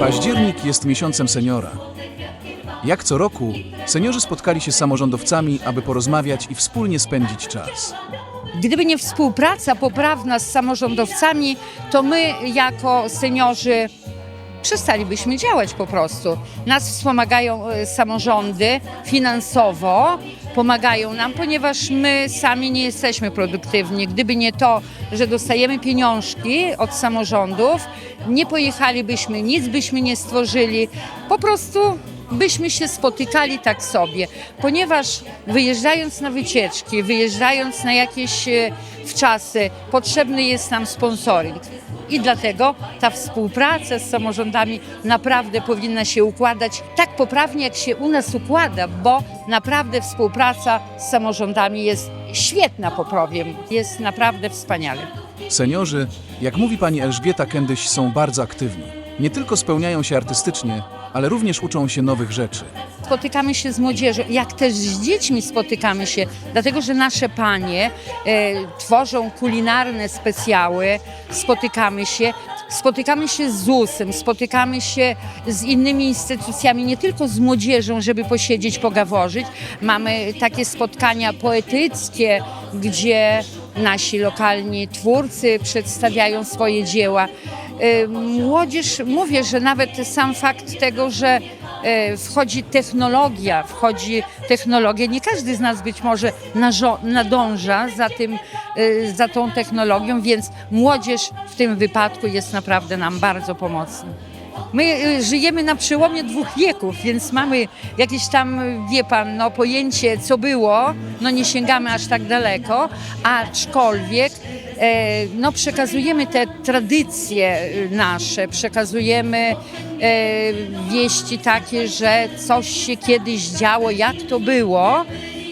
Październik jest miesiącem seniora. Jak co roku, seniorzy spotkali się z samorządowcami, aby porozmawiać i wspólnie spędzić czas. Gdyby nie współpraca poprawna z samorządowcami, to my jako seniorzy przestalibyśmy działać po prostu. Nas wspomagają e, samorządy finansowo, pomagają nam, ponieważ my sami nie jesteśmy produktywni. Gdyby nie to, że dostajemy pieniążki od samorządów, nie pojechalibyśmy, nic byśmy nie stworzyli. Po prostu byśmy się spotykali tak sobie, ponieważ wyjeżdżając na wycieczki, wyjeżdżając na jakieś e, wczasy, potrzebny jest nam sponsoring. I dlatego ta współpraca z samorządami naprawdę powinna się układać tak poprawnie, jak się u nas układa, bo naprawdę współpraca z samorządami jest świetna, popowiem. Jest naprawdę wspaniale. Seniorzy, jak mówi pani Elżbieta Kędyś, są bardzo aktywni. Nie tylko spełniają się artystycznie, ale również uczą się nowych rzeczy. spotykamy się z młodzieżą, jak też z dziećmi spotykamy się, dlatego że nasze panie e, tworzą kulinarne specjały, spotykamy się. Spotykamy się z ZUS-em, spotykamy się z innymi instytucjami, nie tylko z młodzieżą, żeby posiedzieć, pogaworzyć. Mamy takie spotkania poetyckie, gdzie nasi lokalni twórcy przedstawiają swoje dzieła. E, Młodzież, mówię, że nawet sam fakt tego, że e, wchodzi technologia, wchodzi technologia. Nie każdy z nas być może nadąża za, tym, e, za tą technologią, więc młodzież w tym wypadku jest naprawdę nam bardzo pomocna. My e, żyjemy na przełomie dwóch wieków, więc mamy jakieś tam, wie pan, no, pojęcie, co było, no nie sięgamy aż tak daleko, aczkolwiek e, no, przekazujemy te tradycje e, nasze, przekazujemy e, wieści takie, że coś się kiedyś działo, jak to było,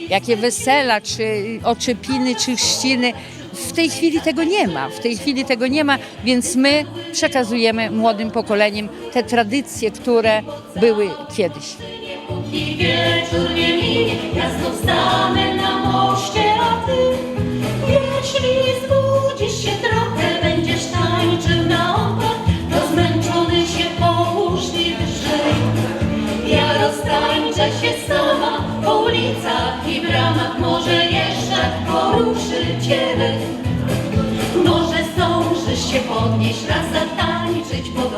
jakie wesela, czy oczepiny, czy chrzciny. W tej chwili tego nie ma, w tej chwili tego nie ma, więc my przekazujemy młodym pokoleniem te tradycje, które były kiedyś. I wieczór nie minie, ja znów na moście, a ty Jeśli zbudzisz się trochę, będziesz tańczył na opak To zmęczony się połóż i wyżej Ja roztańczę się sama po ulicach i bramach Może jeszcze poruszy cię sei